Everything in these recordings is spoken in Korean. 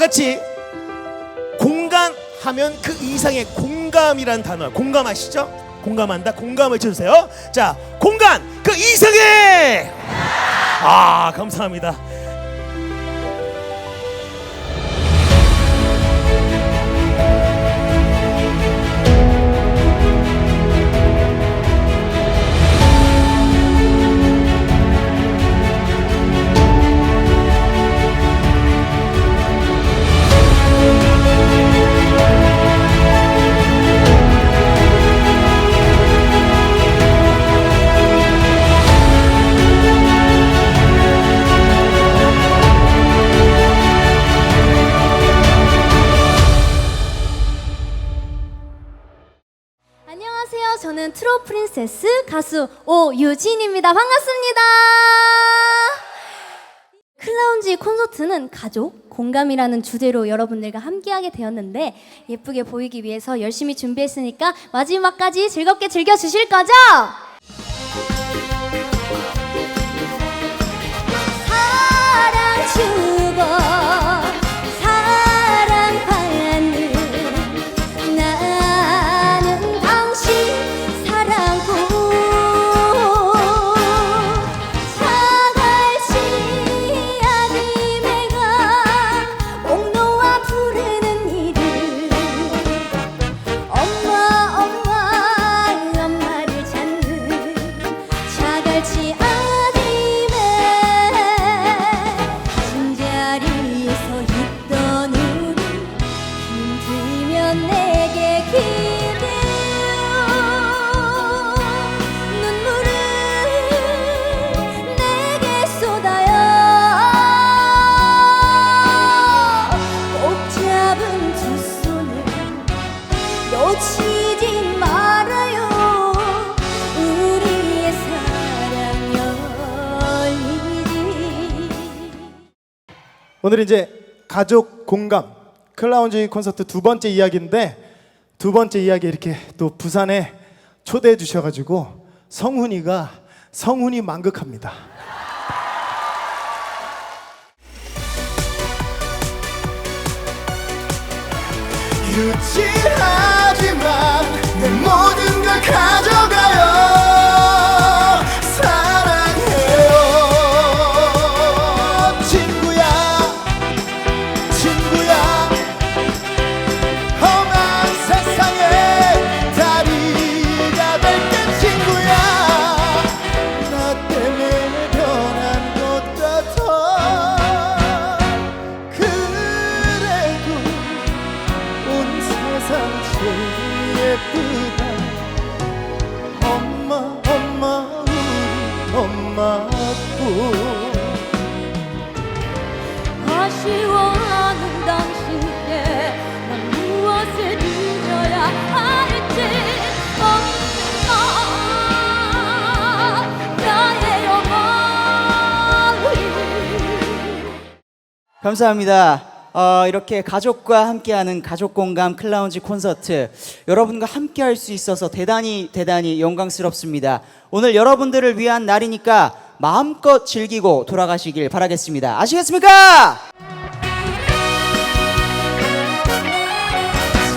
같이 공감하면 그 이상의 공감이란 단어 공감하시죠? 공감한다. 공감을 쳐주세요. 자, 공감 그 이상의 아 감사합니다. 저는 트로 프린세스 가수 오유진입니다. 반갑습니다. 클라운지 콘서트는 가족, 공감이라는 주제로 여러분들과 함께하게 되었는데 예쁘게 보이기 위해서 열심히 준비했으니까 마지막까지 즐겁게 즐겨주실 거죠? 오늘 이제 가족 공감 클라운지 콘서트 두 번째 이야기인데 두 번째 이야기 이렇게 또 부산에 초대해 주셔가지고 성훈이가 성훈이 만극합니다. 유치하 감사합니다. 어, 이렇게 가족과 함께하는 가족 공감 클라운지 콘서트 여러분과 함께 할 수 있어서 대단히 대단히 영광스럽습니다. 오늘 여러분들을 위한 날이니까 마음껏 즐기고 돌아가시길 바라겠습니다. 아시겠습니까?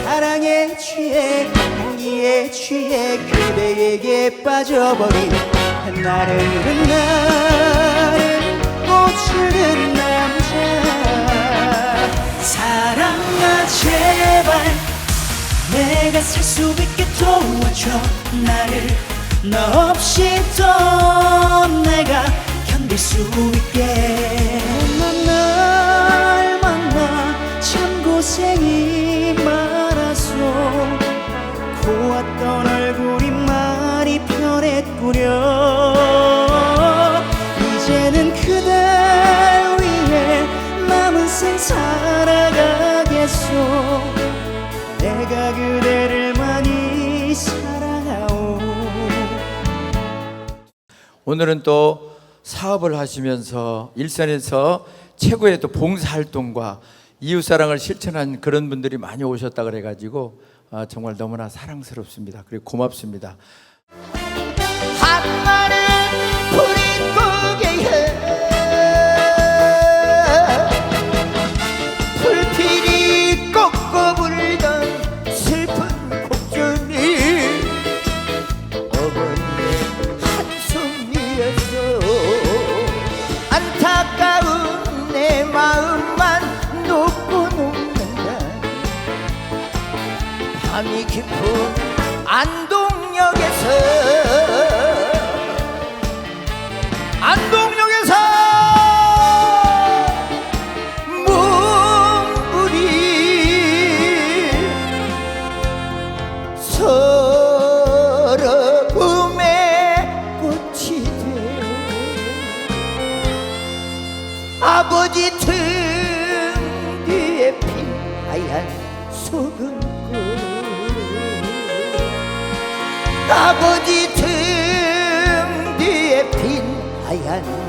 사랑에 취해 향기에 취해 그대에게 빠져버린 나를 나를 꽃을 남자 사랑아 제발. 내가 살 수 있게 도와줘. 나를 너 없이 또 내가 견딜 수 있게 살아가겠소 내가 그대를 많이 사랑하오 오늘은 또 사업을 하시면서 일산에서 최고의 또 봉사활동과 이웃사랑을 실천한 그런 분들이 많이 오셨다 그래가지고 아, 정말 너무나 사랑스럽습니다. 그리고 고맙습니다. 안타까운 내 마음만 놓고 안 아버지 등 뒤에 핀 하얀 소금꽃 아버지 등 뒤에 핀 하얀